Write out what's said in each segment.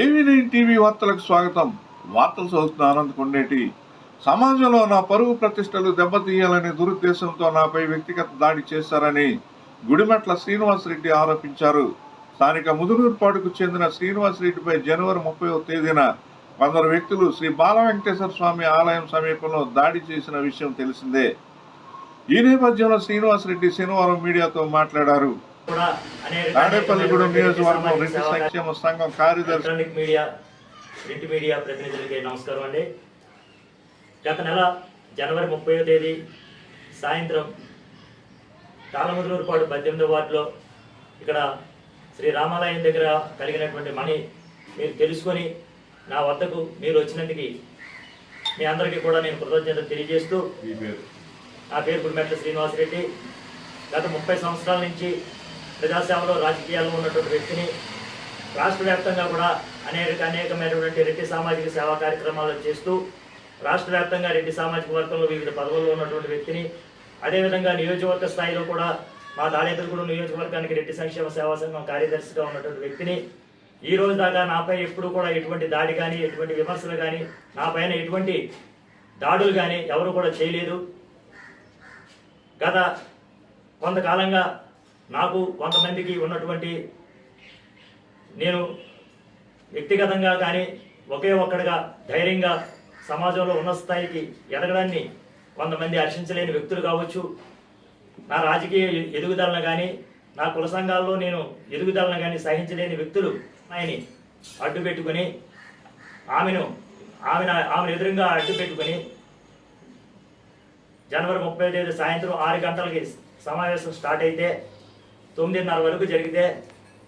ఏవీ nine TV వార్తలకు స్వాగతం. వార్తలు చదువుతున్న ఆనంద్ కొండేటి. సమాజంలో నా పరువు ప్రతిష్టలు దెబ్బతీయాలనే దురుద్దేశంతో నాపై వ్యక్తిగత దాడి చేశారని గుడిమెట్ల శ్రీనివాసరెడ్డి ఆరోపించారు. స్థానిక ముదునూరుపాడుకు చెందిన శ్రీనివాసరెడ్డిపై జనవరి ముప్పై తేదీన కొందరు వ్యక్తులు శ్రీ బాల వెంకటేశ్వర స్వామి ఆలయం సమీపంలో దాడి చేసిన విషయం తెలిసిందే. ఈ నేపథ్యంలో శ్రీనివాసరెడ్డి శనివారం మీడియాతో మాట్లాడారు. తాడేపల్లిగూడెం నియోజకవర్గం సామాజిక రెడ్డి సేవా సంక్షేమ సంఘం కార్యదర్శి ఎలక్ట్రానిక్ మీడియా ప్రింట్ మీడియా ప్రతినిధులకి నమస్కారం అండి. గత నెల జనవరి ముప్పై తేదీ సాయంత్రం తాళముద్రూరుపాడు పద్దెనిమిదో వార్డులో ఇక్కడ శ్రీ రామాలయం దగ్గర కలిగినటువంటి మణి మీరు తెలుసుకొని నా వద్దకు మీరు వచ్చినందుకు మీ అందరికీ కూడా నేను కృతజ్ఞతలు తెలియజేస్తూ నా పేరు గుడిమెట్ల శ్రీనివాసరెడ్డి. గత ముప్పై సంవత్సరాల నుంచి ప్రజాసేవలో రాజకీయాల్లో ఉన్నటువంటి వ్యక్తిని రాష్ట్ర వ్యాప్తంగా కూడా అనేక అనేకమైనటువంటి రెడ్డి సామాజిక సేవా కార్యక్రమాలు చేస్తూ రాష్ట్ర వ్యాప్తంగా రెడ్డి సామాజిక వర్గంలో వివిధ పదవుల్లో ఉన్నటువంటి వ్యక్తిని అదేవిధంగా నియోజకవర్గ స్థాయిలో కూడా మా దాడేపల్లిగూడెం నియోజకవర్గానికి రెడ్డి సంక్షేమ సేవా సంఘం కార్యదర్శిగా ఉన్నటువంటి వ్యక్తిని ఈ రోజు దాకా నాపై ఎప్పుడు కూడా ఎటువంటి దాడి కానీ ఎటువంటి విమర్శలు కానీ నా పైన ఎటువంటి దాడులు కానీ ఎవరు కూడా చేయలేదు. గత కొంతకాలంగా నాకు కొంతమందికి ఉన్నటువంటి నేను వ్యక్తిగతంగా కానీ ఒకే ఒక్కడిగా ధైర్యంగా సమాజంలో ఉన్న స్థాయికి ఎదగడాన్ని కొంతమంది హర్షించలేని వ్యక్తులు కావచ్చు. నా రాజకీయ ఎదుగుదలను కానీ నా కుల సంఘాల్లో నేను ఎదుగుదలను కానీ సహించలేని వ్యక్తులు ఆయన్ని అడ్డు పెట్టుకొని ఆమెను ఆమెను ఆమెను ఎదురుగా అడ్డు పెట్టుకొని జనవరి ముప్పై తేదీ సాయంత్రం ఆరు గంటలకి సమావేశం స్టార్ట్ అయితే తొమ్మిదిన్నర వరకు జరిగితే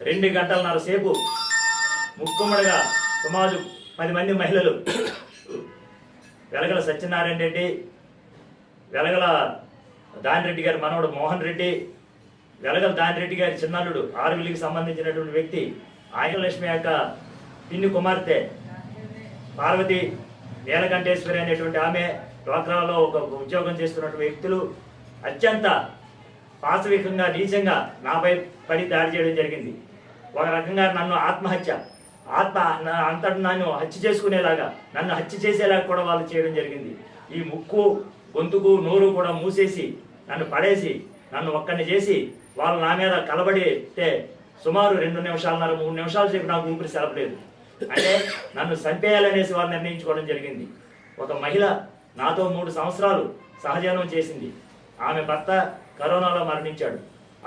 రెండు గంటలన్నర సేపు ముక్కుమ్మడిగా సుమారు పది మంది మహిళలు వెలగల సత్యనారాయణ రెడ్డి వెలగల దానిరెడ్డి గారి మనవడు మోహన్ రెడ్డి వెలగల దానిరెడ్డి గారి చిన్నల్లుడు ఆరుగులికి సంబంధించినటువంటి వ్యక్తి ఆయనలక్ష్మి యొక్క పిన్ని కుమార్తె పార్వతి నీలకంఠేశ్వరి అనేటువంటి ఆమె డ్వాక్రాలో ఒక ఉద్యోగం చేస్తున్నటువంటి వ్యక్తులు. అత్యంత పాశవికంగా నీచంగా నాపై పడి దాడి చేయడం జరిగింది. ఒక రకంగా నన్ను ఆత్మహత్య ఆత్మ నా- అంతటి నన్ను హత్య చేసుకునేలాగా నన్ను హత్య చేసేలాగా కూడా వాళ్ళు చేయడం జరిగింది. ఈ ముక్కు గొంతుకు నోరు కూడా మూసేసి నన్ను పడేసి నన్ను ఒక్కడిని చేసి వాళ్ళు నా మీద కలబడితే సుమారు రెండు నిమిషాలన్నర మూడు నిమిషాలు సేపు నాకు ఊపిరి సెలపలేదు అంటే నన్ను చంపేయాలనేసి వారు నిర్ణయించుకోవడం జరిగింది. ఒక మహిళ నాతో మూడు సంవత్సరాలు సహజీవనం చేసింది. ఆమె భర్త కరోనాలో మరణించాడు.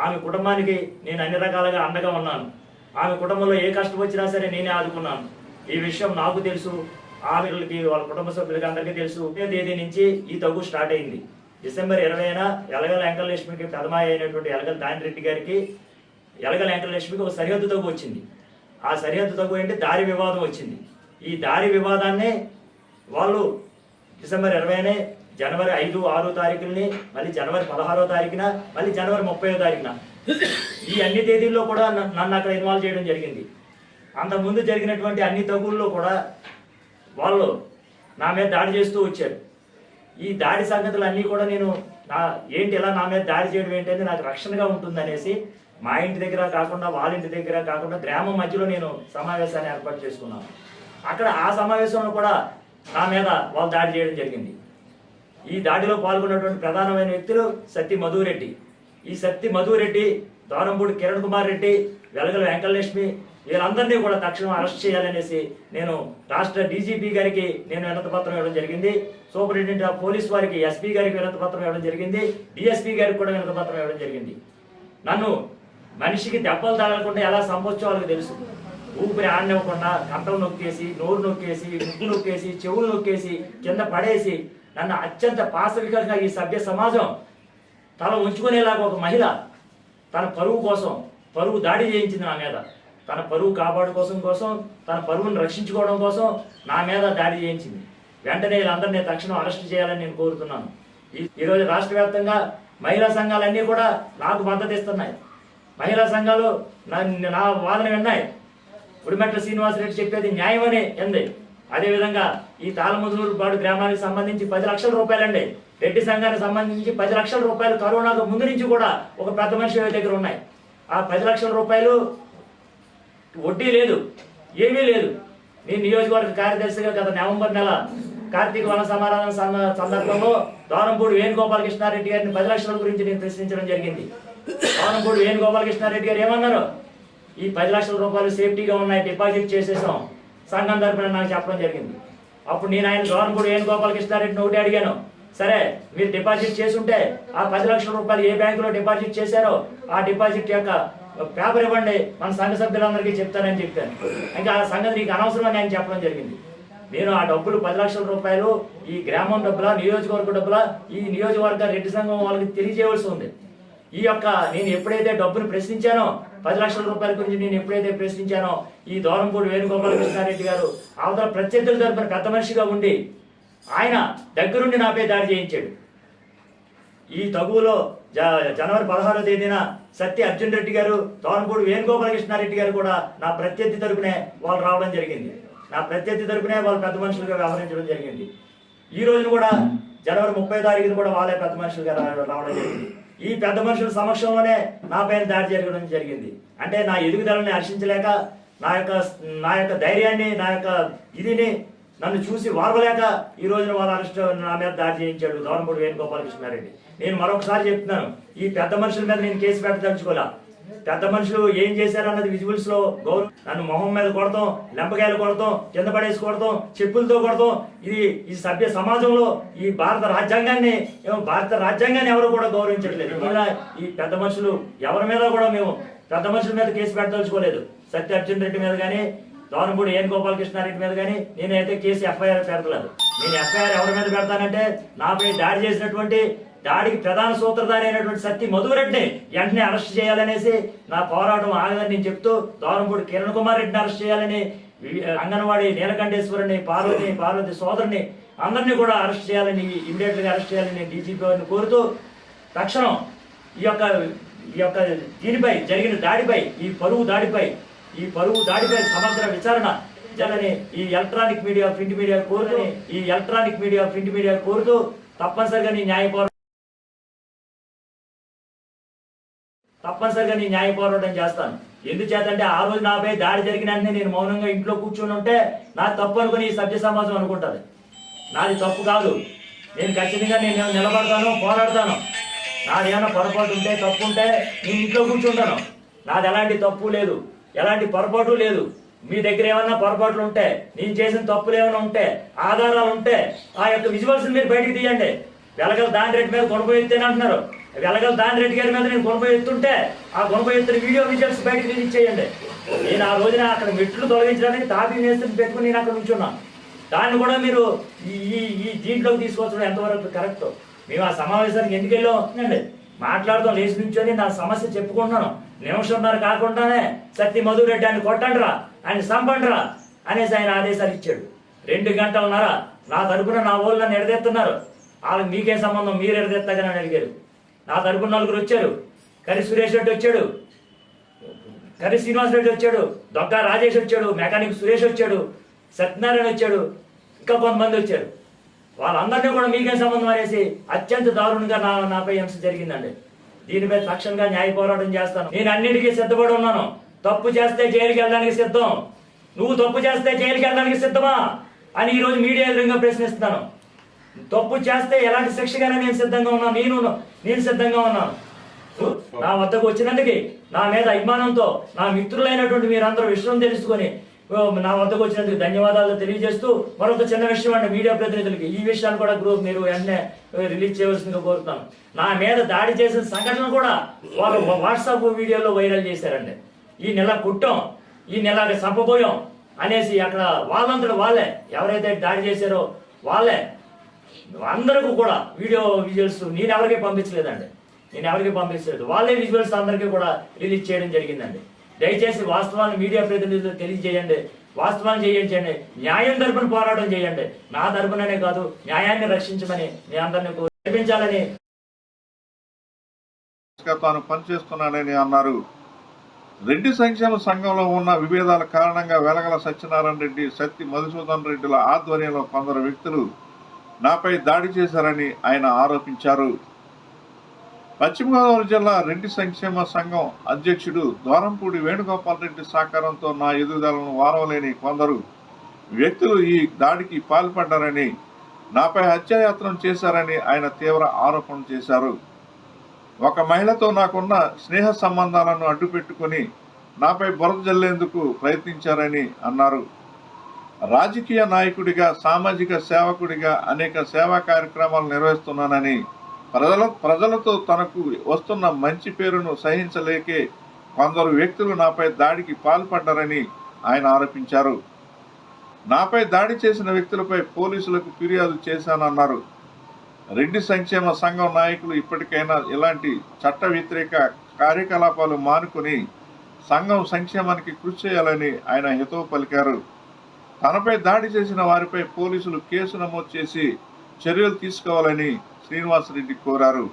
ఆమె కుటుంబానికి నేను అన్ని రకాలుగా అండగా ఉన్నాను. ఆమె కుటుంబంలో ఏ కష్టం వచ్చినా సరే నేనే ఆదుకున్నాను. ఈ విషయం నాకు తెలుసు. ఆమెకి వాళ్ళ కుటుంబ సభ్యులకి అందరికీ తెలుసు. ఒకే తేదీ నుంచి ఈ తగ్గు స్టార్ట్ అయింది. డిసెంబర్ ఇరవైన ఎలగల వెంకటలక్ష్మికి పెదమాయి అయినటువంటి ఎలగల దానిరెడ్డి గారికి ఎలగల వెంకటలక్ష్మికి ఒక సరిహద్దు తగ్గు వచ్చింది. ఆ సరిహద్దు తగ్గు ఏంటి? దారి వివాదం వచ్చింది. ఈ దారి వివాదాన్ని వాళ్ళు డిసెంబర్ ఇరవైనే జనవరి ఐదు ఆరో తారీఖుని మళ్ళీ జనవరి పదహారో తారీఖున మళ్ళీ జనవరి ముప్పైో తారీఖున. ఈ అన్ని తేదీల్లో కూడా నన్ను అక్కడ ఇన్వాల్వ్ చేయడం జరిగింది. అంతకుముందు జరిగినటువంటి అన్ని తగుల్లో కూడా వాళ్ళు నా మీద దాడి చేస్తూ వచ్చారు. ఈ దాడి సంగతులు అన్నీ కూడా నేను నా ఏంటి ఇలా నా మీద దాడి చేయడం ఏంటంటే నాకు రక్షణగా ఉంటుందనేసి మా ఇంటి దగ్గర కాకుండా వాళ్ళ ఇంటి దగ్గర కాకుండా గ్రామం మధ్యలో నేను సమావేశాన్ని ఏర్పాటు చేసుకున్నాను. అక్కడ ఆ సమావేశంలో కూడా నా మీద వాళ్ళు దాడి చేయడం జరిగింది. ఈ దాడిలో పాల్గొన్నటువంటి ప్రధానమైన వ్యక్తులు సత్తి మధురెడ్డి. ఈ సత్తి మధురెడ్డి దారంపూడి కిరణ్ కుమార్ రెడ్డి వెలగల వెంకటలక్ష్మి వీళ్ళందరినీ కూడా తక్షణం అరెస్ట్ చేయాలనేసి నేను రాష్ట్ర డీజీపీ గారికి నేను వినతపత్రం ఇవ్వడం జరిగింది. సూపరింటెండెంట్ ఆఫ్ పోలీస్ వారికి ఎస్పీ గారికి వినతపత్రం ఇవ్వడం జరిగింది. డిఎస్పీ గారికి కూడా వినతపత్రం ఇవ్వడం జరిగింది. నన్ను మనిషికి దెబ్బలు తగలకుండా ఎలా సంపొచ్చో వాళ్ళకి తెలుసు. ఊపిరి ఆడనివ్వకుండా కంటలు నొక్కేసి నోరు నొక్కేసి ముక్కు నొక్కేసి చెవులు నొక్కేసి కింద పడేసి నన్ను అత్యంత పాశవికంగా ఈ సభ్య సమాజం తల ఉంచుకునేలాగా ఒక మహిళ తన పరువు కోసం పరువు దాడి చేయించింది నా మీద. తన పరువు కాపాడు కోసం కోసం తన పరువును రక్షించుకోవడం కోసం నా మీద దాడి చేయించింది. వెంటనే వీళ్ళందరినీ తక్షణం అరెస్ట్ చేయాలని నేను కోరుతున్నాను. ఈ- ఈరోజు రాష్ట్ర వ్యాప్తంగా మహిళా సంఘాలన్నీ కూడా నాకు మద్దతు ఇస్తున్నాయి. మహిళా సంఘాలు నా నా వాదన విన్నాయి. ఉడిమెట్ల శ్రీనివాసరెడ్డి చెప్పేది న్యాయమని ఎంది. అదేవిధంగా ఈ తాళముదులూరుపాడు గ్రామానికి సంబంధించి పది లక్షల రూపాయలండి. రెడ్డి సంఘానికి సంబంధించి పది లక్షల రూపాయలు కరోనాకు ముందు నుంచి కూడా ఒక పెద్ద మనిషి దగ్గర ఉన్నాయి. ఆ పది లక్షల రూపాయలు వడ్డీ లేదు ఏమీ లేదు. నేను నియోజకవర్గ కార్యదర్శిగా గత నవంబర్ నెల కార్తీక వన సమారాధన సందర్భంలో దానంపూడి దోరంపూడి వేణుగోపాలకృష్ణారెడ్డి గారిని పది లక్షల గురించి నేను ప్రశ్నించడం జరిగింది. దోరంపూడి వేణుగోపాలకృష్ణారెడ్డి గారు ఏమన్నారు? ఈ పది లక్షల రూపాయలు సేఫ్టీగా ఉన్నాయి డిపాజిట్ చేసేసాం. సంఘం తరపున నాకు చెప్పడం జరిగింది. అప్పుడు నేను ఆయన దోరంపూడి వేణుగోపాలకృష్ణారెడ్డిని ఒకటి అడిగాను. సరే మీరు డిపాజిట్ చేసుంటే ఆ పది లక్షల రూపాయలు ఏ బ్యాంకులో డిపాజిట్ చేశారో ఆ డిపాజిట్ యొక్క పేపర్ ఇవ్వండి మన సంఘ సభ్యులందరికీ చెప్తానని చెప్పాను. ఇంకా ఆ సంగతి నీకు అనవసరమని ఆయన చెప్పడం జరిగింది. నేను ఆ డబ్బులు పది లక్షల రూపాయలు ఈ గ్రామం డబ్బులా నియోజకవర్గ డబ్బులా ఈ నియోజకవర్గ రెడ్డి సంఘం వాళ్ళకి తెలియజేయవలసి ఉంది. ఈ యొక్క నేను ఎప్పుడైతే డబ్బును ప్రశ్నించానో పది లక్షల రూపాయల గురించి నేను ఎప్పుడైతే ప్రశ్నించానో ఈ దూరంపూడి వేణుగోపాలకృష్ణారెడ్డి గారు అవతల ప్రత్యర్థుల తరపున పెద్ద మనిషిగా ఉండి ఆయన దగ్గరుండి నాపై దాడి చేయించాడు. ఈ తగువులో జ- జనవరి పదహారో తేదీన సత్య అర్జున్ రెడ్డి గారు తోరణపూడి వేణుగోపాలకృష్ణారెడ్డి గారు కూడా నా ప్రత్యర్థి తరపునే వాళ్ళు రావడం జరిగింది. నా ప్రత్యర్థి తరపునే వాళ్ళు పెద్ద మనుషులుగా వ్యవహరించడం జరిగింది. ఈ రోజు కూడా జనవరి ముప్పై తారీఖున కూడా వాళ్ళే పెద్ద మనుషులుగా రావడం జరిగింది. ఈ పెద్ద మనుషుల సమక్షంలోనే నా పైన దాడి జరగడం జరిగింది. అంటే నా ఎదుగుదలని హర్షించలేక నా యొక్క నా యొక్క ధైర్యాన్ని నా యొక్క ఇదిని నన్ను చూసి వారవలేక ఈ రోజున వాళ్ళ అరెస్ట్ నా మీద దాడి చేయించాడు దోరంపూడి వేణుగోపాలకృష్ణారెడ్డి. నేను మరొకసారి చెప్తున్నాను ఈ పెద్ద మనుషుల మీద నేను కేసు పెట్టదలుచుకోలే. పెద్ద మనుషులు ఏం చేశారన్నది విజువల్స్లో గౌరవ. నన్ను మొహం మీద కొడతాం లెంపకాయలు కొడతాం కింద పడేసి కొడతాం చెప్పులతో కొడతాం. ఇది ఈ సభ్య సమాజంలో ఈ భారత రాజ్యాంగాన్ని భారత రాజ్యాంగాన్ని ఎవరు కూడా గౌరవించట్లేదు. ఇలా ఈ పెద్ద మనుషులు ఎవరి మీద కూడా మేము పెద్ద మనుషుల మీద కేసు పెట్టదలుచుకోలేదు. సత్య అర్జున్ రెడ్డి మీద కానీ దోరంపూడి ఏం గోపాలకృష్ణారెడ్డి మీద కానీ నేనైతే కేసు ఎఫ్ఐఆర్ పెడతలేదు. నేను ఎఫ్ఐఆర్ ఎవరి మీద పెడతానంటే నాపై దాడి చేసినటువంటి దాడికి ప్రధాన సూత్రధారి అయినటువంటి సత్తి మధురెడ్డిని వెంటనే అరెస్ట్ చేయాలనేసి నా పోరాటం ఆగదని నేను చెప్తూ దోరంపూడి కిరణ్ కుమార్ రెడ్డిని అరెస్ట్ చేయాలని అంగన్వాడి అంగన్వాడీ నీలకంఠేశ్వరుని పార్వతి పార్వతి సోదరుని అందరినీ కూడా అరెస్ట్ చేయాలని ఇమీడియట్గా అరెస్ట్ చేయాలని డీజీపీ గారిని కోరుతూ తక్షణం ఈ యొక్క ఈ యొక్క దీనిపై జరిగిన దాడిపై ఈ పరువు దాడిపై ఈ పరువు దాడిపై సమగ్ర విచారణ జరగని ఈ ఎలక్ట్రానిక్ మీడియా ప్రింట్ మీడియా కోరుతూ ఈ ఎలక్ట్రానిక్ మీడియా ప్రింట్ మీడియా కోరుతూ తప్పనిసరిగా నీ న్యాయ తప్పనిసరిగా నేను న్యాయ పోరాటం చేస్తాను. ఎందుచేతంటే ఆ రోజు నాపై దాడి జరిగిన నేను మౌనంగా ఇంట్లో కూర్చొని ఉంటే నా తప్పు అనుకుని ఈ సభ్య సమాజం అనుకుంటుంది. నాది తప్పు కాదు. నేను ఖచ్చితంగా నేను నిలబడతాను పోరాడతాను. నాది ఏమైనా పొరపాటు ఉంటే తప్పు ఉంటే నేను ఇంట్లో కూర్చుంటాను. నాది ఎలాంటి తప్పు లేదు. ఎలాంటి పొరపాటు లేదు. మీ దగ్గర ఏమన్నా పొరపాట్లు ఉంటే నేను చేసిన తప్పులు ఏమైనా ఉంటే ఆధారాలు ఉంటే ఆ యొక్క విజువల్స్ మీరు బయటికి తీయండి. వెలగల దాని రేటు మీద కొనుగోలు అంటున్నారు. వెలగల దాని రెడ్డి గారి మీద నేను గుణపై ఎత్తుంటే ఆ గుణపై ఎత్తున వీడియో విజువల్స్ బయటకు తీసి ఇచ్చేయండి నేను ఆ రోజున అక్కడ మెట్లు తొలగించడానికి తాపీ మేస్త్రిని పెట్టుకుని నేను అక్కడ నుంచున్నాను. దాన్ని కూడా మీరు ఈ ఈ ఈ దీంట్లోకి తీసుకోవచ్చు ఎంతవరకు కరెక్ట్ మేము ఆ సమావేశానికి ఎందుకు వెళ్ళాం? అండి లేచి నుంచొని నా సమస్య చెప్పుకుంటున్నాను. నిమిషంన్నర కాకుండానే సత్య మధురెడ్డి ఆయన కొట్టండిరా ఆయన సంపండిరా అనేసి ఆయన ఆదేశాలు ఇచ్చాడు. రెండు గంటలన్నర నా తరపున నా ఊళ్ళో నన్ను ఎడదెత్తున్నారు వాళ్ళకి మీకేం సంబంధం? మీరు ఎడదెత్తగానే అడిగారు నా తరపున నలుగురు వచ్చారు. కరి సురేష్ రెడ్డి వచ్చాడు. కరి శ్రీనివాస్ రెడ్డి వచ్చాడు. దొక్క రాజేష్ వచ్చాడు. మెకానిక్ సురేష్ వచ్చాడు. సత్యనారాయణ వచ్చాడు. ఇంకా కొంతమంది వచ్చారు. వాళ్ళందరినీ కూడా మీకేం సంబంధం అనేసి అత్యంత దారుణంగా నా నాపై హింస జరిగిందండి. దీనిపై తక్షణంగా న్యాయ పోరాటం చేస్తాను. నేను అన్నిటికీ సిద్ధపడి ఉన్నాను. తప్పు చేస్తే జైలుకి వెళ్ళడానికి సిద్ధం. నువ్వు తప్పు చేస్తే జైలుకి వెళ్ళడానికి సిద్ధమా? అని ఈరోజు మీడియా ఎదురుగా ప్రశ్నిస్తున్నాను. తప్పు చేస్తే ఎలాంటి శిక్షగానే నేను సిద్ధంగా ఉన్నాను నేను నేను సిద్ధంగా ఉన్నాను. నా వద్దకు వచ్చినందుకు నా మీద అభిమానంతో నా మిత్రులైనటువంటి మీరందరూ విషయం తెలుసుకొని ఓ, నా వద్దకు వచ్చినందుకు ధన్యవాదాలు తెలియజేస్తూ మరొక చిన్న విషయం అండి మీడియా ప్రతినిధులకి. ఈ విషయాన్ని కూడా గ్రూప్ మీరు వెంటనే రిలీజ్ చేయవలసిందిగా కోరుతున్నాను. నా మీద దాడి చేసిన సంఘటన కూడా వాళ్ళు వాట్సాప్ వీడియోలో వైరల్ చేశారండి. ఈ నెల కుట్టం ఈ నెల చంపబోయాం అనేసి అక్కడ వాళ్ళంతటి వాళ్ళే ఎవరైతే దాడి చేశారో వాళ్ళే అందరికీ కూడా వీడియో విజువల్స్ నేను ఎవరికి పంపించలేదండి. నేను ఎవరికి పంపించలేదు. వాళ్ళే విజువల్స్ అందరికీ కూడా రిలీజ్ చేయడం జరిగిందండి. దయచేసి వాస్తవాన్ని మీడియా ప్రతినిధులు తెలియజేయండి. వాస్తవాన్ని చేయించండి న్యాయం తరపున పోరాటం చేయండి. నా తరపుననే కాదు న్యాయాన్ని రక్షించమని మీ అందరినీ కల్పించాలని తాను పనిచేస్తున్నానని అన్నారు. రెడ్డి సంక్షేమ సంఘంలో ఉన్న విభేదాల కారణంగా వెలగల సత్యనారాయణ రెడ్డి సత్తి మధుసూదన్ రెడ్డిల ఆధ్వర్యంలో కొందరు వ్యక్తులు నాపై దాడి చేశారని ఆయన ఆరోపించారు. పశ్చిమ గోదావరి జిల్లా రెడ్డి సంక్షేమ సంఘం అధ్యక్షుడు ద్వారంపూడి వేణుగోపాల్ రెడ్డి సహకారంతో నా ఎదుగుదలను వారవలేని కొందరు వ్యక్తులు ఈ దాడికి పాల్పడ్డారని నాపై హత్యాయత్నం చేశారని ఆయన తీవ్ర ఆరోపణ చేశారు. ఒక మహిళతో నాకున్న స్నేహ సంబంధాలను అడ్డుపెట్టుకుని నాపై బురద జల్లేందుకు ప్రయత్నించారని అన్నారు. రాజకీయ నాయకుడిగా సామాజిక సేవకుడిగా అనేక సేవా కార్యక్రమాలు నిర్వహిస్తున్నానని ప్రజల ప్రజలతో తనకు వస్తున్న మంచి పేరును సహించలేకే కొందరు వ్యక్తులు నాపై దాడికి పాల్పడ్డారని ఆయన ఆరోపించారు. నాపై దాడి చేసిన వ్యక్తులపై పోలీసులకు ఫిర్యాదు చేశానన్నారు. రెడ్డి సంక్షేమ సంఘం నాయకులు ఇప్పటికైనా ఇలాంటి చట్ట వ్యతిరేక కార్యకలాపాలు మానుకొని సంఘం సంక్షేమానికి కృషి చేయాలని ఆయన హితవు పలికారు. తనపై దాడి చేసిన వారిపై పోలీసులు కేసు నమోదు చేసి చర్యలు తీసుకోవాలని శ్రీనివాసరెడ్డి కోరారు.